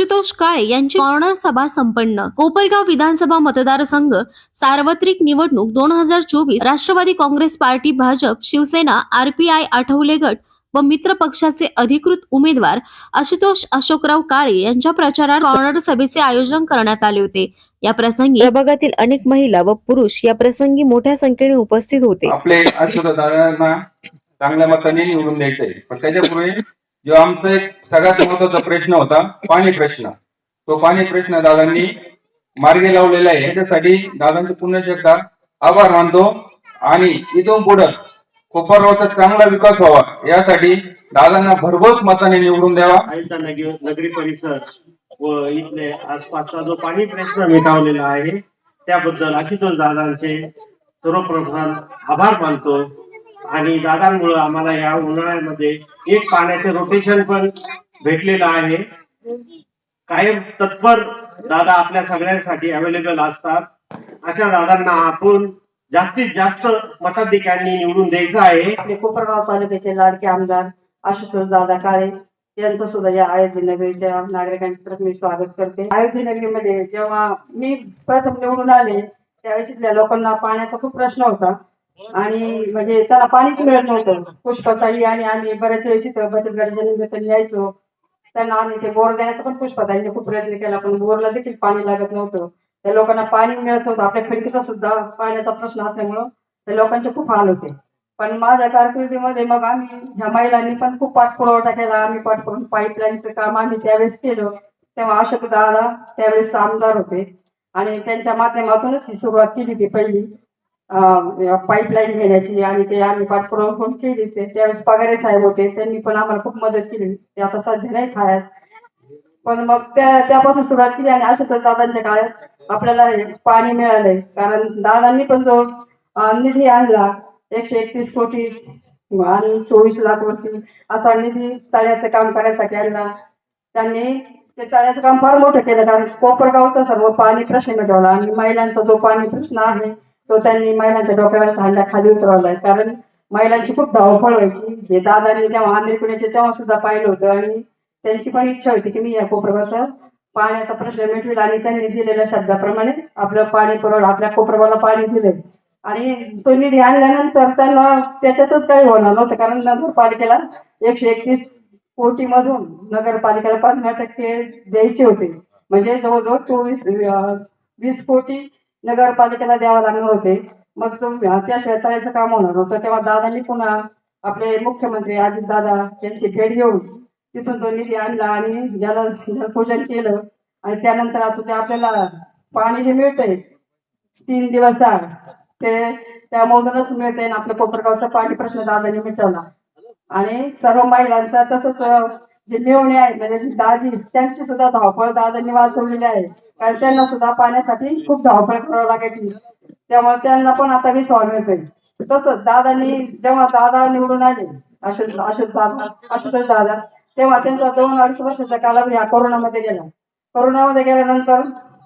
आशुतोष काळे यांची कॉर्नर सभा संपन्न. कोपरगाव विधानसभा मतदारसंघ सार्वत्रिक निवडणूक दोन हजार चोवीस. राष्ट्रवादी काँग्रेस पार्टी भाजप शिवसेना आरपीआय आठवले गट व मित्र पक्षाचे अधिकृत उमेदवार आशुतोष अशोकराव काळे यांच्या प्रचारात कॉर्नर सभेचे आयोजन करण्यात आले होते. या प्रसंगी प्रभागातील अनेक महिला व पुरुष या प्रसंगी मोठ्या संख्येने उपस्थित होते. आपले दादांना चांगल्या मताने निवडून द्यायचंय. पण त्याच्यापूर्वी जो आमचा एक सगळ्यात महत्त्वाचा प्रश्न होता पाणी प्रश्न. तो पाणी प्रश्न दादांनी मार्गी लावलेला आहे. याच्यासाठी दादांचे पुन्हा आभार मानतो. आणि इथून पुढं कोपरगावचा चांगला विकास व्हावा यासाठी दादांना भरघोस मताने निवडून द्यावा. नगरी नगरी परिसर व इथले आसपासचा जो पाणी प्रश्न मिटावलेला आहे त्याबद्दल आशुतोष दादांचे सर्वप्रधान आभार मानतो. आणि दादांमुळे आम्हाला या उन्हाळ्यामध्ये एक पाण्याचे रोटेशन पण भेटलेलं आहे. कायम तत्पर दादा आपल्या सगळ्यांसाठी अवेलेबल असतात. अशा दादांना आपण जास्तीत जास्त मताधिकाऱ्यांनी निवडून द्यायचं आहे. आपले कोपरगाव तालुक्याचे लाडके आमदार आशुतोष दादा काळे यांचं सुद्धा या अयोध्या नगरीच्या नागरिकांचे तर्फे मी स्वागत करते. अयोध्या नगरीमध्ये जेव्हा मी प्रथम निवडून आले त्यावेळेस इथल्या लोकांना पाण्याचा खूप प्रश्न होता. आणि म्हणजे त्याला पाणीच मिळत नव्हतं. पुष्पताई आणि आम्ही बऱ्याच वेळेस इथं बचत गटाच्या निमित्ताने यायचो. त्यांना आम्ही ते बोर देण्याचा पण पुष्पाताईने खूप प्रयत्न केला पण बोरला देखील पाणी लागत नव्हतं. त्या लोकांना पाणी मिळत नव्हतं. आपल्या खिडकीचा सुद्धा पाण्याचा प्रश्न असल्यामुळं त्या लोकांचे खूप हाल होते. पण माझ्या कारकिर्दीमध्ये मग आम्ही ह्या महिलांनी पण खूप पाठपुरावा केला. आम्ही पाठपुरून पाईपलाईनचं काम आम्ही त्यावेळेस केलं. तेव्हा अशोक दादा त्यावेळेस आमदार होते. आणि त्यांच्या माध्यमातूनच ही सुरुवात केली ती पहिली. पाईपलाईन घेण्याची आणि ते आम्ही पाठपुरावा पण केली ते. त्यावेळेस पगारे साहेब होते त्यांनी पण आम्हाला खूप मदत केली. ते आता सध्या नाही खायात. पण मग त्या त्यापासून सुरुवात केली आणि असं तर दादांच्या काळात आपल्याला हे पाणी मिळालंय. कारण दादांनी पण जो निधी आणला एकशे एकतीस कोटी आणि चोवीस लाख वरती असा निधी तळ्याचं काम करायसाठी आणला. त्यांनी ते तळ्याचं काम फार मोठं केलं. कारण कोपरगावचा सर्व पाणी प्रश्न मिटवला आणि महिलांचा जो पाणी प्रश्न आहे तो त्यांनी महिलांच्या डोक्यावर हांडा खाली उतरवलाय. कारण महिलांची खूप धावपळ व्हायची. हे दादाने जेव्हा आंध्र पुण्याचे तेव्हा सुद्धा पाहिलं होतं आणि त्यांची पण इच्छा होती की मी या कोपरगावचा पाण्याचा प्रश्न मिटवेल आणि त्यांनी दिलेल्या शब्दाप्रमाणे आपलं पाणी पुरवठा आपल्या कोपरगावला पाणी दिले आणि तो निधी आणल्यानंतर त्याला त्याच्यातच काही होणार नव्हतं. कारण नगरपालिकेला एकशे एकतीस कोटी मधून नगरपालिकेला पंधरा टक्के द्यायचे होते. म्हणजे जवळजवळ चोवीस वीस कोटी नगरपालिकेला द्यावं लागणार होते. मग त्या त्याशिवाय काम होणार होतं. तेव्हा दादांनी पुन्हा आपले मुख्यमंत्री अजित दादा यांची भेट घेऊन तिथून तो निधी आणला आणि ज्याला पूजन केलं आणि त्यानंतर आता ते आपल्याला पाणी जे मिळतंय तीन दिवस आड ते त्यामधूनच मिळतंय आणि आपल्या कोपरगावचा पाणी प्रश्न दादांनी मिटवला. आणि सर्व महिलांचा तसंच जे निवणे आहेत म्हणजे दाजी त्यांची सुद्धा धावपळ दादांनी वाचवलेली आहे. त्यांना सुद्धा पाण्यासाठी खूप धावपळ करावी लागायची. त्यामुळे त्यांना पण आता विश्वास मिळतोय तसंच दादांनी जेव्हा दादा निवडून आले अशोक अशोक दादा आशुतोष दादा तेव्हा त्यांचा दोन अडीच वर्षाचा कालावधी हा कोरोनामध्ये गेला. कोरोनामध्ये गेल्यानंतर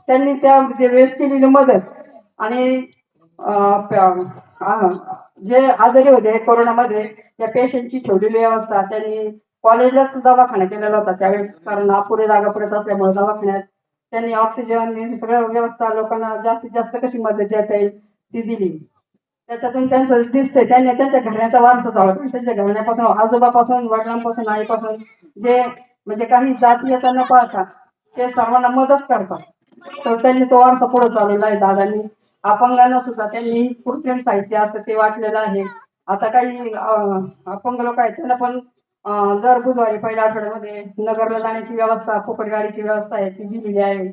त्यांनी त्या वेळेस केलेली मदत आणि जे आजारी होते कोरोनामध्ये त्या पेशंटची ठेवलेली व्यवस्था त्यांनी कॉलेजलाच दवाखाना केलेला होता. त्यावेळेस कारण अपुरे जागा पडत असल्यामुळे दवाखान्यात त्यांनी ऑक्सिजन सगळ्या व्यवस्था लोकांना जास्तीत जास्त कशी मदत देता येईल ती दिली. त्याच्यातून त्यांचं दिसतंय त्यांनी त्यांच्या घराण्याचा वारसा चालवतो त्यांच्या घराण्यापासून आजोबापासून वडिलांपासून आईपासून जे म्हणजे काही जाती न पाहता ते सर्वांना मदत करतात. तर त्यांनी तो वारसा पुढे चालवला आहे दादांनी. अपंगांना सुद्धा त्यांनी कृत्रिम साहित्य असं ते वाटलेलं आहे. आता काही अपंग लोक आहेत त्यांना पण दर बुधवारी पहिल्या आठवड्यामध्ये नगरला जाण्याची व्यवस्था फुकट गाडीची व्यवस्था आहे ती दिलेली आहे.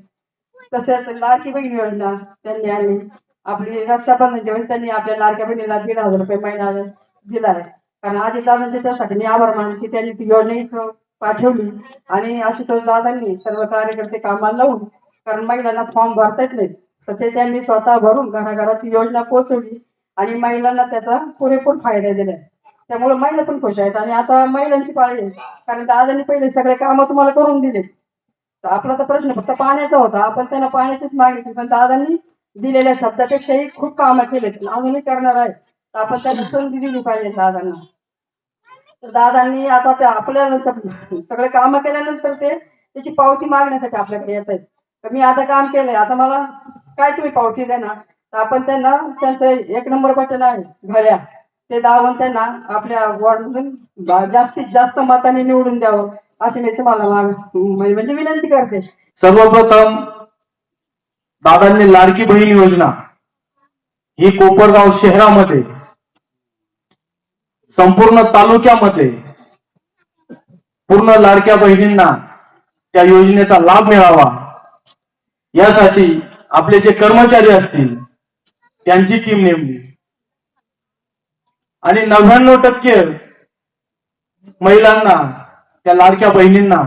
तसेच लाडकी बहीण योजना त्यांनी आणि आपली रक्षाबंधनच्या वेळेस त्यांनी आपल्या लाडक्या बहिणीला दीड हजार रुपये महिना दिला आहे. कारण आधी दादांचे त्यासाठी मी आभार मानते की त्यांनी ती योजना इथं पाठवली आणि आशुतोष दादांनी सर्व कार्यकर्ते कामाला लावून कारण महिलांना फॉर्म भरता येत नाही तर ते त्यांनी स्वतः भरून घराघरात योजना पोहोचवली आणि महिलांना त्याचा पुरेपूर फायदा दिलाय त्यामुळे महिला पण खुश आहेत. आणि आता महिलांची पाळी आहे कारण दादांनी पहिले सगळे कामं तुम्हाला करून दिले तर आपला तर प्रश्न फक्त पाण्याचा होता. आपण त्यांना पाण्याचीच मागणी केली. पण दादांनी दिलेल्या शब्दापेक्षाही खूप कामं केलेत. अजूनही करणार आहे तर आपण त्यांना संधी दिली पाहिजे दादांना. तर दादांनी आता ते आपल्यानंतर सगळे कामं केल्यानंतर ते त्याची पावती मागण्यासाठी आपल्याकडे येत आहेत. तर मी आता काम केलंय. आता मला काय तुम्ही पावती द्या ना तर आपण त्यांना त्यांचं एक नंबर बटन आहे. घड्या ते दाबून त्यांना आपल्या वॉर्डमधून जास्तीत जास्त मताने निवडून द्यावं अशी मी तुम्हाला म्हणजे म्हणजे विनंती करते. सर्वप्रथम दादांनी लाडकी बहीण योजना ही कोपरगाव शहरामध्ये संपूर्ण तालुक्यामध्ये पूर्ण लाडक्या बहिणींना त्या योजनेचा लाभ मिळावा. यासाठी आपले जे कर्मचारी असतील त्यांची टीम नेमली. आणि नव्याण्णव टक्के महिलांना त्या लाडक्या बहिणींना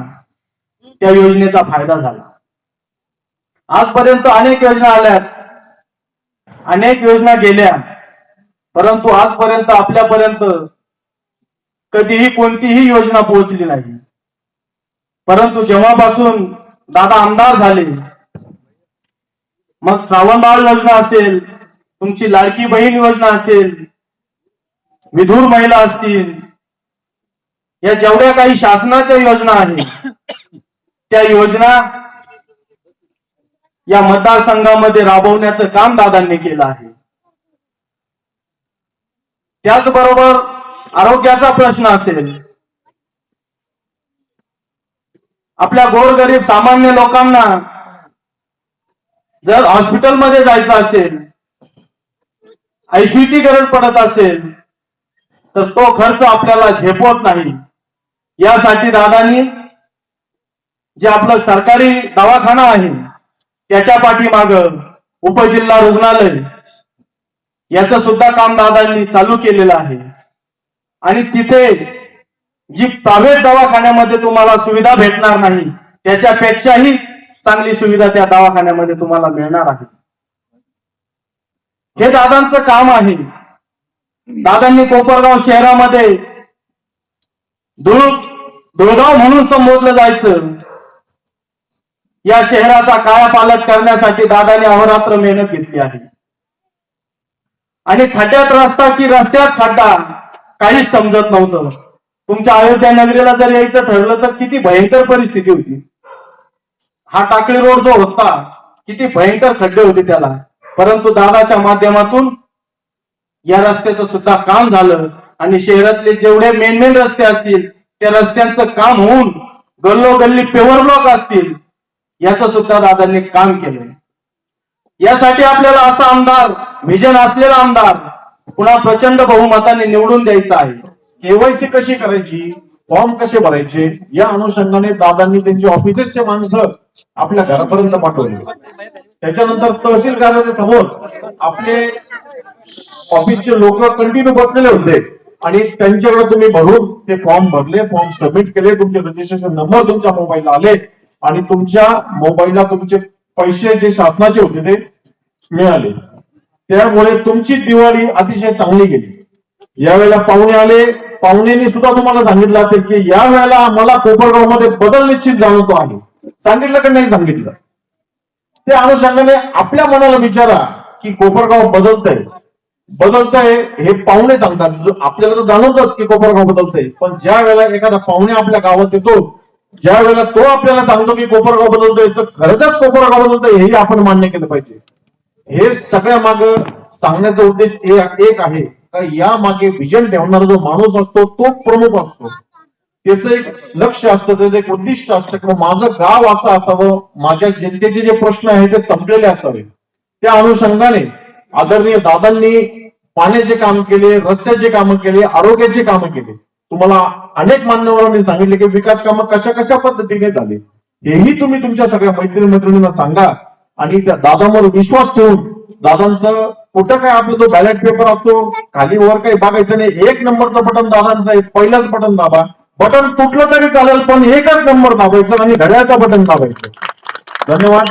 त्या योजनेचा फायदा झाला. आजपर्यंत अनेक योजना आल्यात अनेक योजना गेल्या. परंतु आजपर्यंत आपल्यापर्यंत कधीही कोणतीही योजना पोहोचली नाही. परंतु जेव्हापासून दादा आमदार झाले मग श्रावणबाळ योजना असेल तुमची लाडकी बहीण योजना असेल विधूर महिला असतील. या जेवढ्या काही शासनाच्या योजना आहेत त्या योजना या मतदारसंघामध्ये राबवण्याचं काम दादांनी केलं आहे. त्याचबरोबर आरोग्याचा प्रश्न असेल. आपल्या गोरगरीब सामान्य लोकांना जर हॉस्पिटलमध्ये जायचं असेल आयसीयूची गरज पडत असेल तर तो खर्च आपल्याला झेपवत नाही. यासाठी दादांनी जे आपलं सरकारी दवाखाना आहे त्याच्या पाठीमाग उपजिल्हा रुग्णालय याचं सुद्धा काम दादांनी चालू केलेलं आहे. आणि तिथे जी प्रायव्हेट दवाखान्यामध्ये तुम्हाला सुविधा भेटणार नाही त्याच्यापेक्षाही चांगली सुविधा त्या दवाखान्यामध्ये तुम्हाला मिळणार आहे. हे दादांचं काम आहे. दादांनी कोपरगाव शहरामध्ये धुळ धुळगाव म्हणून संबोधलं जायचं. या शहराचा कायापालट करण्यासाठी दादाने अहोरात्र मेहनत घेतली आहे. आणि खड्ड्यात रस्ता की रस्त्यात खड्डा काहीच समजत नव्हतं. तुमच्या अयोध्या नगरीला जर यायचं ठरलं तर किती भयंकर परिस्थिती होती. हा टाकळी रोड जो होता किती भयंकर खड्डे होते त्याला. परंतु दादाच्या माध्यमातून या रस्त्याचं सुद्धा काम झालं. आणि शहरातले जेवढे मेन मेन रस्ते असतील त्या रस्त्यांचं काम होऊन गल्लोगल्ली पेवर ब्लॉक असतील याचं सुद्धा दादांनी काम केलं यासाठी आपल्याला असा आमदार व्हिजन असलेला आमदार पुन्हा प्रचंड बहुमताने निवडून द्यायचा आहे. केवायसी कशी करायची फॉर्म कसे भरायचे या अनुषंगाने दादांनी त्यांची ऑफिसेसचे माणसं आपल्या घरापर्यंत पाठवले. त्याच्यानंतर तहसील कार्यालया समोर आपले ऑफिसचे लोक कंटिन्यू बसलेले होते. आणि त्यांच्याकडे तुम्ही भरून ते फॉर्म भरले फॉर्म सबमिट केले तुमचे रजिस्ट्रेशन नंबर तुमच्या मोबाईलला आले आणि तुमच्या मोबाईलला तुमचे पैसे जे शासनाचे होते ते मिळाले. त्यामुळे तुमची दिवाळी अतिशय चांगली गेली. यावेळेला पाहुणे आले. पाहुण्यांनी सुद्धा तुम्हाला सांगितलं असेल की या वेळेला मला कोपरगावमध्ये बदल निश्चित जाणवतो आहे. सांगितलं का नाही सांगितलं? त्या अनुषंगाने आपल्या मनाला विचारा की कोपरगाव बदलतंय. बदलतंय हे पाहुणे सांगतात. आपल्याला तर जाणवतच की कोपरगाव बदलतंय. पण ज्या वेळेला एखादा पाहुणे आपल्या गावात येतो ज्या वेळेला तो आपल्याला सांगतो की कोपरगाव बदलतोय तर खरंच कोपरगाव बदलतोय हेही आपण मान्य केलं पाहिजे. हे सगळ्या माग सांगण्याचा उद्देश एक आहे. का या मागे विजन ठेवणारा जो माणूस असतो तो प्रमुख असतो. त्याचं एक लक्ष असतं त्याचं एक उद्दिष्ट असतं किंवा माझं गाव असं असावं माझ्या जनतेचे जे प्रश्न आहेत ते संपलेले असावे. त्या अनुषंगाने आदरणीय दादांनी पाण्याचे काम केले रस्त्याचे कामं केले आरोग्याचे कामं केले. तुम्हाला अनेक मान्यवरांनी सांगितले की विकास कामं कशा कशा पद्धतीने झाले. हेही तुम्ही तुमच्या सगळ्या मैत्री मैत्रिणींना सांगा. आणि त्या दादांवर विश्वास ठेवून दादांचं कुठं काय आपला जो बॅलेट पेपर असतो खाली वर काही बघायचं नाही. एक नंबरचं बटन दादांचं आहे पहिलंच बटन दाबा. बटन तुटलं तरी चालेल पण एकच नंबर दाबायचं आणि घड्याळचं बटन दाबायचं. धन्यवाद.